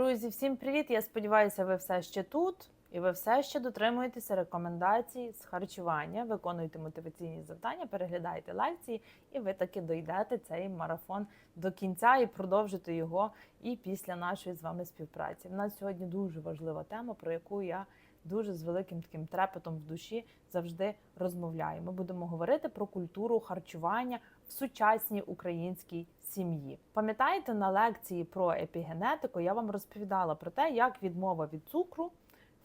Друзі, всім привіт! Я сподіваюся, ви все ще тут і ви все ще дотримуєтеся рекомендацій з харчування, виконуєте мотиваційні завдання, переглядаєте лекції, і ви таки дойдете цей марафон до кінця і продовжите його і після нашої з вами співпраці. У нас сьогодні дуже важлива тема, про яку я дуже з великим таким трепетом в душі завжди розмовляю. Ми будемо говорити про культуру харчування в сучасній українській сім'ї. Пам'ятаєте, на лекції про епігенетику я вам розповідала про те, як відмова від цукру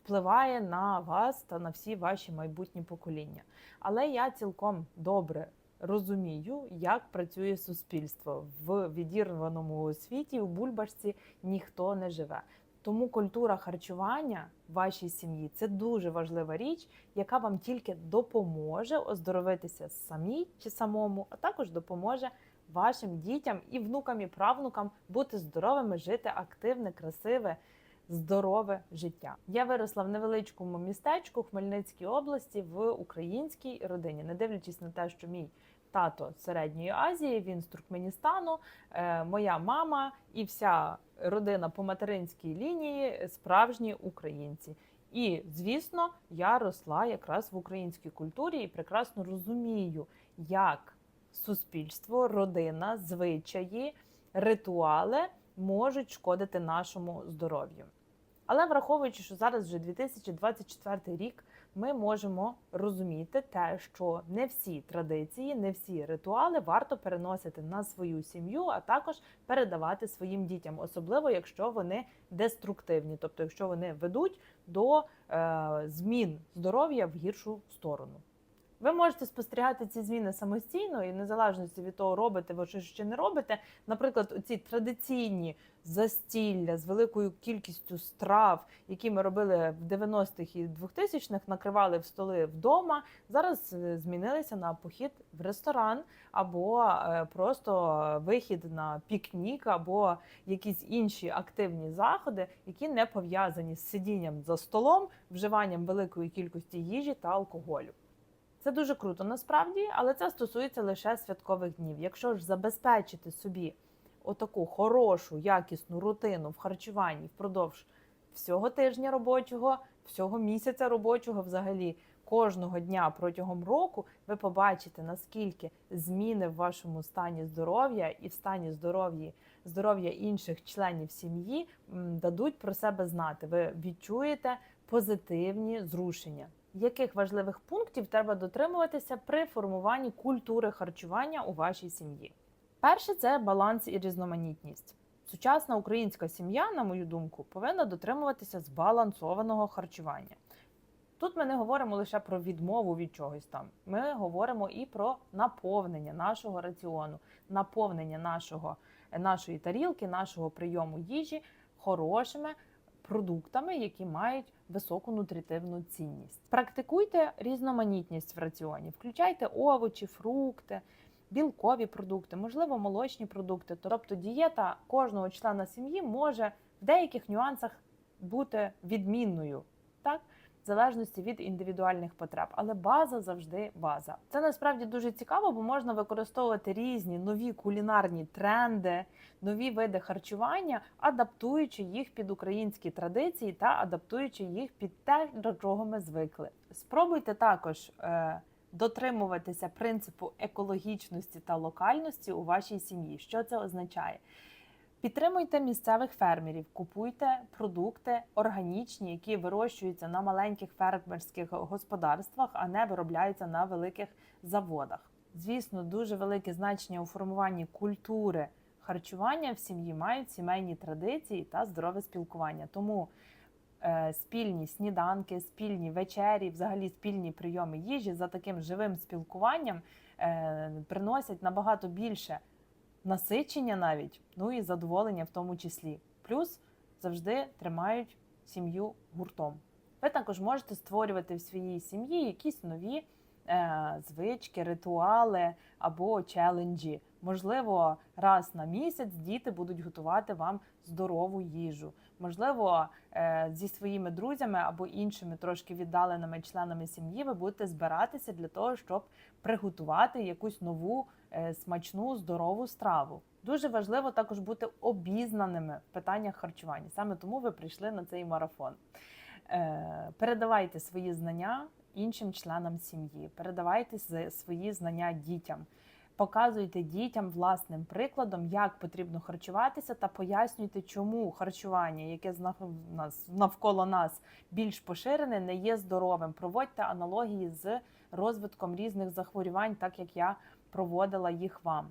впливає на вас та на всі ваші майбутні покоління. Але я цілком добре розумію, як працює суспільство в відірваному світі, у бульбашці ніхто не живе. Тому культура харчування в вашій сім'ї це дуже важлива річ, яка вам тільки допоможе оздоровитися самій чи самому, а також допоможе вашим дітям і внукам і правнукам бути здоровими, жити активне, красиве, здорове життя. Я виросла в невеличкому містечку Хмельницькій області в українській родині, не дивлячись на те, що мій тато з середньої Азії, він з Туркменістану, е, моя мама і вся родина по материнській лінії справжні українці. І звісно, я росла якраз в українській культурі і прекрасно розумію, як суспільство, родина, звичаї, ритуали можуть шкодити нашому здоров'ю. Але враховуючи, що зараз вже 2024 рік, ми можемо розуміти те, що не всі традиції, не всі ритуали варто переносити на свою сім'ю, а також передавати своїм дітям, особливо якщо вони деструктивні, тобто якщо вони ведуть до е, змін здоров'я в гіршу сторону. Ви можете спостерігати ці зміни самостійно і незалежності від того, робите ви чи ще не робите. Наприклад, ці традиційні застілля з великою кількістю страв, які ми робили в 90-х і 2000-х, накривали в столи вдома. Зараз е, змінилися на похід в ресторан або е, просто вихід на пікнік, або якісь інші активні заходи, які не пов'язані з сидінням за столом, вживанням великої кількості їжі та алкоголю. Це дуже круто насправді, але це стосується лише святкових днів. Якщо ж забезпечити собі отаку хорошу, якісну рутину в харчуванні впродовж всього тижня робочого, всього місяця робочого, взагалі кожного дня протягом року, ви побачите, наскільки зміни в вашому стані здоров'я і в стані здоров'я здоров'я інших членів сім'ї дадуть про себе знати. Ви відчуєте позитивні зрушення яких важливих пунктів треба дотримуватися при формуванні культури харчування у вашій сім'ї? Перше це баланс і різноманітність. Сучасна українська сім'я, на мою думку, повинна дотримуватися збалансованого харчування. Тут ми не говоримо лише про відмову від чогось там. Ми говоримо і про наповнення нашого раціону, наповнення нашого, нашої тарілки, нашого прийому їжі хорошими продуктами, які мають високу нутритивну цінність. Практикуйте різноманітність в раціоні, включайте овочі, фрукти, білкові продукти, можливо, молочні продукти. Тобто дієта кожного члена сім'ї може в деяких нюансах бути відмінною. Так? В залежності від індивідуальних потреб, але база завжди база. Це насправді дуже цікаво, бо можна використовувати різні нові кулінарні тренди, нові види харчування, адаптуючи їх під українські традиції та адаптуючи їх під те, до чого ми звикли. Спробуйте також. Е Дотримуватися принципу екологічності та локальності у вашій сім'ї. Що це означає? Підтримуйте місцевих фермерів, купуйте продукти органічні, які вирощуються на маленьких фермерських господарствах, а не виробляються на великих заводах. Звісно, дуже велике значення у формуванні культури харчування в сім'ї мають сімейні традиції та здорове спілкування. Тому е, спільні сніданки, спільні вечері, взагалі спільні прийоми їжі за таким живим спілкуванням е, приносять набагато більше насичення навіть, ну і задоволення в тому числі. Плюс завжди тримають сім'ю гуртом. Ви також можете створювати в своїй сім'ї якісь нові звички, ритуали або челенджі. Можливо, раз на місяць діти будуть готувати вам здорову їжу. Можливо, е, зі своїми друзями або іншими трошки віддаленими членами сім'ї ви будете збиратися для того, щоб приготувати якусь нову е, смачну здорову страву. Дуже важливо також бути обізнаними в питаннях харчування. Саме тому ви прийшли на цей марафон. Е, Передавайте свої знання іншим членам сім'ї, передавайте свої знання дітям. Показуйте дітям власним прикладом, як потрібно харчуватися, та пояснюйте, чому харчування, яке навколо нас більш поширене, не є здоровим. Проводьте аналогії з розвитком різних захворювань, так як я проводила їх вам.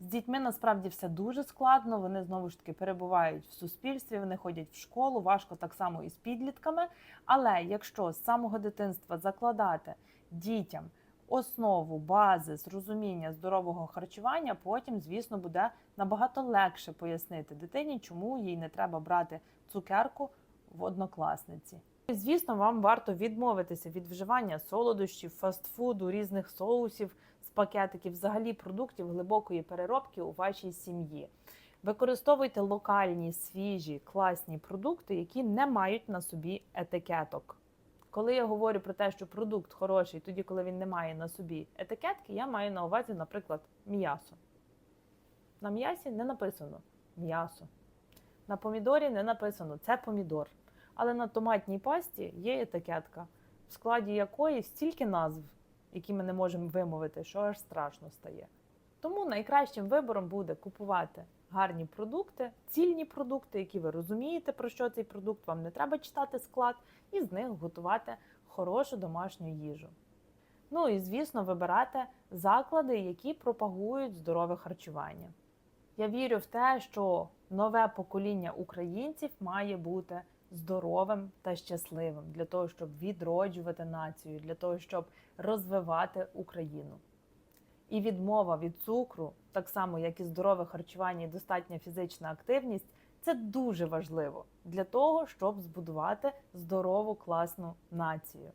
З дітьми насправді все дуже складно. Вони знову ж таки перебувають в суспільстві, вони ходять в школу, важко так само і з підлітками. Але якщо з самого дитинства закладати дітям основу, бази, зрозуміння здорового харчування, потім, звісно, буде набагато легше пояснити дитині, чому їй не треба брати цукерку в однокласниці. Звісно, вам варто відмовитися від вживання солодощів, фастфуду, різних соусів пакетиків, взагалі продуктів глибокої переробки у вашій сім'ї. Використовуйте локальні, свіжі, класні продукти, які не мають на собі етикеток. Коли я говорю про те, що продукт хороший, тоді, коли він не має на собі етикетки, я маю на увазі, наприклад, м'ясо. На м'ясі не написано м'ясо. На помідорі не написано це помідор. Але на томатній пасті є етикетка, в складі якої стільки назв, які ми не можемо вимовити, що аж страшно стає. Тому найкращим вибором буде купувати гарні продукти, цільні продукти, які ви розумієте, про що цей продукт, вам не треба читати склад, і з них готувати хорошу домашню їжу. Ну і, звісно, вибирати заклади, які пропагують здорове харчування. Я вірю в те, що нове покоління українців має бути здоровим та щасливим для того, щоб відроджувати націю, для того, щоб розвивати Україну. І відмова від цукру, так само як і здорове харчування і достатня фізична активність, це дуже важливо для того, щоб збудувати здорову класну націю.